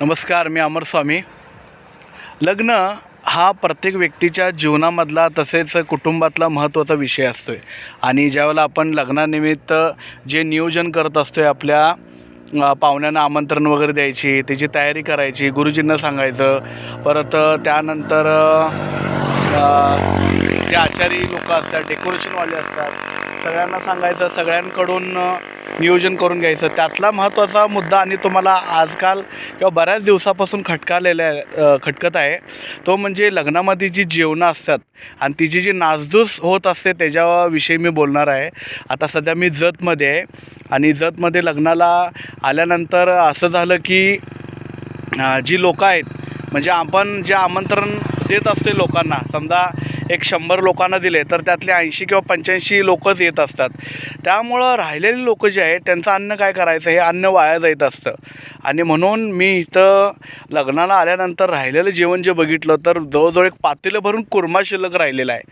नमस्कार मी अमर स्वामी. लग्न हा प्रत्येक व्यक्तीच्या जीवनामधला तसेच कुटुंबातला महत्त्वाचा विषय असतो आहे आणि ज्यावेळेला आपण लग्नानिमित्त जे नियोजन करत असतो आहे आपल्या पाहुण्यांना आमंत्रण वगैरे द्यायची त्याची तयारी करायची गुरुजींना सांगायचं परत त्यानंतर जे आचारी लोक असतात डेकोरेशनवाले असतात सगळ्यांना सांगायचं सगळ्यांकडून नियोजन करून घ्यायचं. त्यातला महत्त्वाचा मुद्दा आणि तुम्हाला आजकाल किंवा बऱ्याच दिवसापासून खटकालेल्या खटकत आहे. तो म्हणजे लग्नामध्ये जी जेवणं असतात आणि तिची जी नासधूस होत असते त्याच्याविषयी मी बोलणार आहे. आता सध्या मी जतमध्ये आहे आणि जतमध्ये लग्नाला आल्यानंतर असं झालं की जी लोकं आहेत म्हणजे आपण जे आमंत्रण देत असते लोकांना. समजा एक शंभर लोकांना दिले तर त्यातले ऐंशी किंवा पंच्याऐंशी लोकच येत असतात. त्यामुळं राहिलेली लोकं जे आहेत त्यांचं अन्न काय करायचं? हे अन्न वाया जात असतं. आणि म्हणून मी इथं लग्नाला आल्यानंतर राहिलेलं जेवण जे बघितलं तर जवळजवळ एक पातेलं भरून कुर्मा शिल्लक राहिलेला आहे.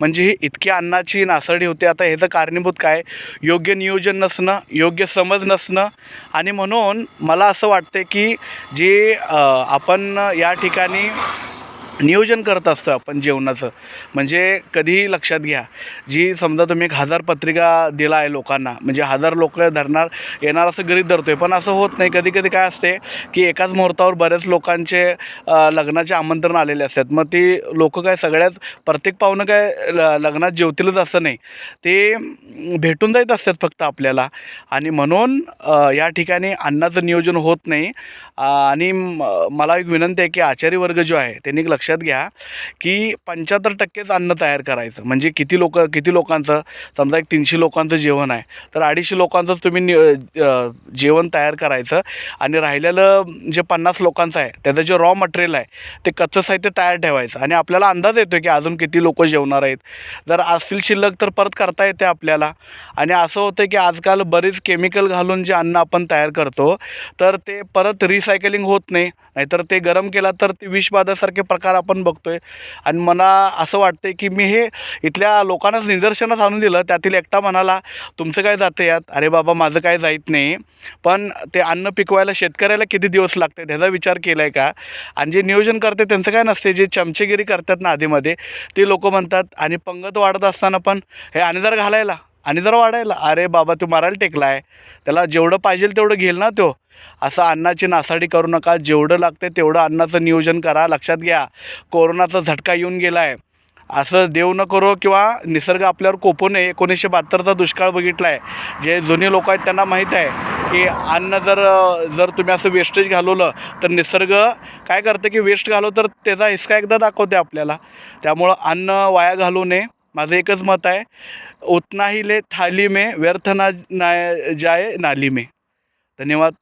म्हणजे ही इतकी अन्नाची नासाडी होते. आता ह्याचं कारणीभूत काय? योग्य नियोजन नसणं योग्य समज नसणं. आणि म्हणून मला असं वाटते की जे आपण या ठिकाणी नियोजन करत असतो आपण जेवणाचं. म्हणजे कधीही लक्षात घ्या जी समजा तुम्ही एक हजार पत्रिका दिला आहे लोकांना म्हणजे हजार लोक धरणार येणार असं गरीब धरतो आहे पण असं होत नाही. कधी कधी काय असते की एकाच मुहूर्तावर बऱ्याच लोकांचे लग्नाचे आमंत्रण आलेले असतात. मग ती लोकं काय सगळ्याच प्रत्येक पाहुणं काय ल लग्नात जेवतीलच असं नाही. ते भेटून जात असतात फक्त आपल्याला. आणि म्हणून या ठिकाणी अन्नाचं नियोजन होत नाही. आणि मला एक विनंती आहे की आचारी वर्ग जो आहे त्यांनी एक लक्षात घ्या की पंच्याहत्तर टक्केच अन्न तयार करायचं. म्हणजे किती लोक किती लोकांचं? समजा एक तीनशे लोकांचं जेवण आहे. तर अडीचशे लोकांचंच तुम्ही नि जेवण तयार करायचं. आणि राहिलेलं जे पन्नास लोकांचं आहे त्याचं जे रॉ मटेरियल आहे ते कच्चं साहित्य तयार ठेवायचं. आणि आपल्याला अंदाज येतो की अजून किती लोक जेवणार आहेत. जर असतील शिल्लक तर परत करता येते आपल्याला. आणि असं होतं की आजकाल बरीच केमिकल घालून जे अन्न आपण तयार करतो तर ते परत रिसायकलिंग होत नाही. नाहीतर ते गरम केला तर ते विषबाधासारखे प्रकार आपण बघतोय. आणि मला असं वाटतं की मी हे इथल्या लोकांनाच निदर्शनास आणून दिलं. त्यातील एकटा म्हणाला तुमचं काय जातं यात? अरे बाबा माझं काय जाईत नाही. पण ते अन्न पिकवायला शेतकऱ्याला किती दिवस लागते ह्याचा विचार केला आहे का? आणि जे नियोजन करते त्यांचं काय नसते जे चमचेगिरी करतात ना आधीमध्ये ते लोक म्हणतात आणि पंगत वाढत असताना पण हे आणि जर घालायला आणि जर वाढायला. अरे बाबा तू मारायला टेकला आहे त्याला जेवढं पाहिजे तेवढं घेईल ना तो. असं अन्नाची नासाडी करू नका. जेवढं लागते तेवढं अन्नाचं नियोजन करा. लक्षात घ्या कोरोनाचा झटका येऊन गेला आहे असं देव न करो किंवा निसर्ग आपल्यावर कोपू नये. एकोणीसशे बहात्तरचा दुष्काळ बघितला आहे जे जुने लोक आहेत त्यांना माहीत आहे की अन्न जर जर तुम्ही असं वेस्टेज घालवलं तर निसर्ग काय करते की वेस्ट घालव तर त्याचा हिसका एकदा दाखवते आपल्याला. त्यामुळं अन्न वाया घालू नये. माझं एकच मत आहे उतना ही ले थाली में व्यर्थ ना ना नाली में. धन्यवाद.